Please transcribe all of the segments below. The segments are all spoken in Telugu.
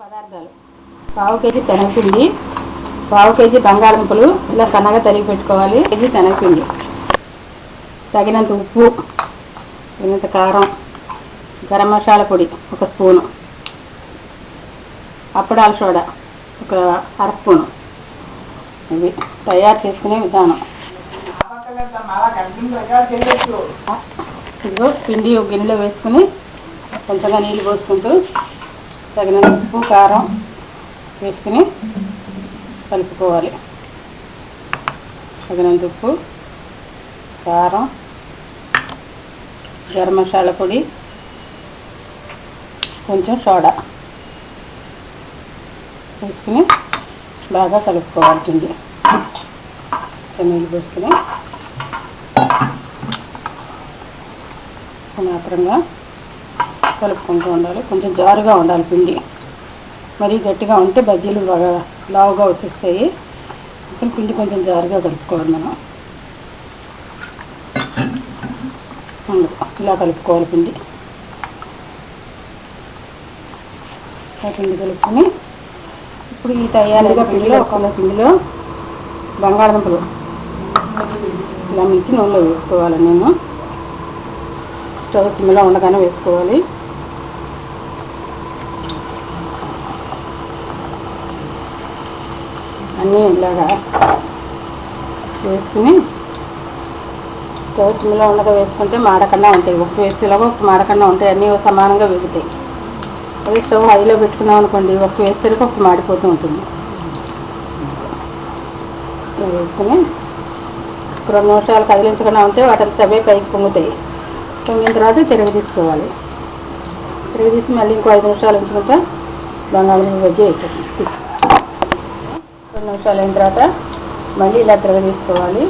పదార్థాలు. పావు కేజీ శనగపిండి పావు కేజీ బంగాళదుంపలు ఇలా సన్నగా తరిగి పెట్టుకోవాలి. కేజీ శనగపిండి. తగినంత ఉప్పు తగినంత కారం గరం మసాలా పొడి ఒక స్పూను అప్పడాల సోడా ఒక అర స్పూను. ఇవి తయారు చేసుకునే విధానం. ఇదిగో పిండి ఒక గిన్నెలో వేసుకుని కొంచెంగా నీళ్ళు పోసుకుంటూ తగినంత ఉప్పు కారం వేసుకుని కలుపుకోవాలి. తగినంత ఉప్పు కారం గరం మసాలా పొడి కొంచెం సోడా వేసుకుని బాగా కలుపుకోవాల్సింది నీళ్ళు పోసుకుని మాత్రంగా కలుపుకుంటూ ఉండాలి కొంచెం జారుగా ఉండాలి పిండి. మరీ గట్టిగా ఉంటే బజ్జీలు బాగా లావుగా వచ్చేస్తాయి. ఇంకా పిండి కొంచెం జారుగా కలుపుకోవాలి మనం. ఇలా కలుపుకోవాలి పిండి. ఆ పిండి కలుపుకొని ఇప్పుడు ఈ తయారుగా పిండిలో ఒక పిండిలో బంగాళదుంపలు. ఇలా మించి నూనెలో వేసుకోవాలి నేను. స్టవ్ సిమ్లో ఉండగానే వేసుకోవాలి. అన్నీ ఇలాగా వేసుకుని స్టవ్ సిమ్లో ఉండగా వేసుకుంటే మాడకుండా ఉంటాయి. ఉప్పు వేస్తేలాగా ఉప్పు మాడకుండా ఉంటాయి. అన్నీ సమానంగా వేగుతాయి. అదే స్టవ్ హైలో పెట్టుకున్నాం అనుకోండి ఉప్పు వేస్తే ఉప్పు మాడిపోతూ ఉంటుంది. వేసుకుని రెండు నిమిషాలు కదిలించకుండా ఉంటే వాటి అవే పైకి పొంగుతాయి. పొంగిన తర్వాత తిరిగి తీసుకోవాలి. తిరిగి తీసి మళ్ళీ ఇంకో ఐదు నిమిషాలు ఉంచుకుంటే బంగాళదుంప బజ్జీ అయిపోతుంది. నిమిషాలు అయిన తర్వాత మళ్ళీ ఇలా తిరగ తీసుకోవాలి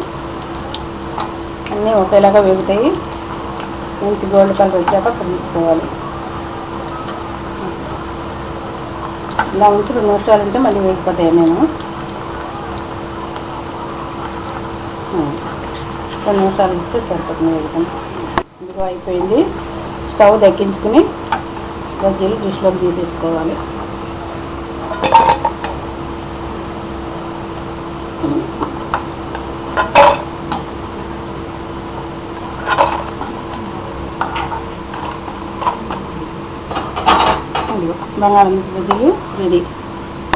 అన్నీ ఒకేలాగా వేగుతాయి. మంచి గోల్డ్ కలర్ వచ్చాక తీసుకోవాలి. ఇలా ఉంచి రెండు నిమిషాలు ఉంటే మళ్ళీ వేగిపోతాయి నేను రెండు నిమిషాలు ఇస్తే సరిపోతుంది వేగుతాను ఇందుకు అయిపోయింది. స్టవ్ దక్కించుకుని బజ్జీలు డిష్లోకి తీసేసుకోవాలి. ఇదిగో బంగాళాదుంప బజ్జీలు రెడీ